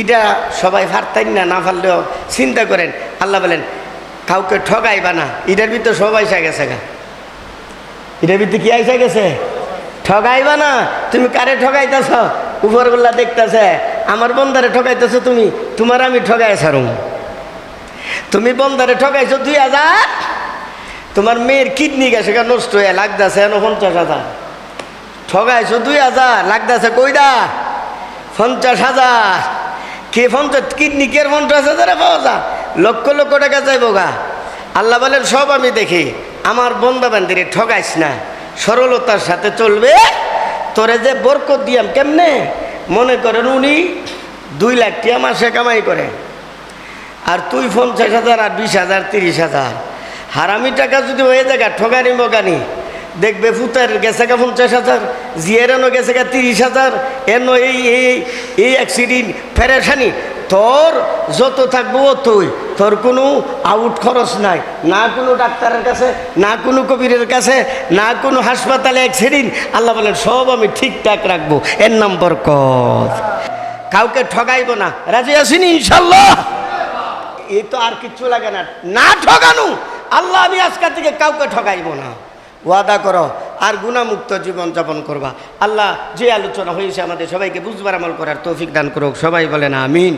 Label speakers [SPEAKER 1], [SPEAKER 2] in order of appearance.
[SPEAKER 1] এটা সবাই পারতেন না না পারলেও চিন্তা করেন। আল্লাহ বলেন, কাউকে ঠগাইবা না। এটার ভিতরে সবাই এসে গেছে গা। এটার ভিতরে কি আইসা গেছে? ঠগাইবা না। তুমি কারে ঠগাইতেছ? উপরগুলা দেখতেছে, আমার বন্দারে ঠগাইতেছ তুমি, তোমার আমি ঠগাই সারুম তুমি বন্দারে ঠগাইছো দুই হাজার। তোমার মেয়ের কিডনি গেছে গা, নষ্ট হয়ে লাগতেছে পঞ্চাশ হাজার। ঠগাইছো দুই হাজার, লাগতেছে কইদা? পঞ্চাশ হাজার। কে পঞ্চাশ কিডনি কে পঞ্চাশ হাজারে পাওয়া যা লক্ষ লক্ষ টাকা যাইব গা। আল্লাহ বলেন, সব আমি দেখি। আমার বন্ধা বান্দিরে ঠগাইস না। সরলতার সাথে চলবে। তোরে যে বরকত দিয়াম কেমনে? মনে করেন উনি দুই লাখ টিয়া মাসে কামাই করে। আর তুই পঞ্চাশ হাজার আর বিশ হাজার, তিরিশ হাজার। হারামি টাকা যদি হয়ে যায় ঠগানি বগানি। দেখবে ফুতার গেছে গা পঞ্চাশ হাজার জিয়ারানো গেছে গা তিরিশ হাজার এন এই এই এই অ্যাক্সিডেন্ট ফেরেশানি তোর যত থাকব তুই তোর কোনো আউট খরচ নাই, না কোনো ডাক্তারের কাছে, না কোনো কবিরের কাছে, না কোনো হাসপাতালে অ্যাক্সিডেন্ট আল্লাহ বলেন, সব আমি ঠিকঠাক রাখব। এর নাম বরকত। কাউকে ঠগাইবো না। রাজি আসিনি ইনশাল্লাহ? এই তো আর কিচ্ছু লাগে না। না ঠগানো। আল্লাহ আমি আজকাল থেকে কাউকে ঠগাইব না। ওয়াদা করো, আর গুণামুক্ত জীবন যাপন করবা। আল্লাহ যে আলোচনা হয়েছে আমাদের সবাইকে বুঝবার আমল করার তৌফিক দান করুক, সবাই বলেন আমিন।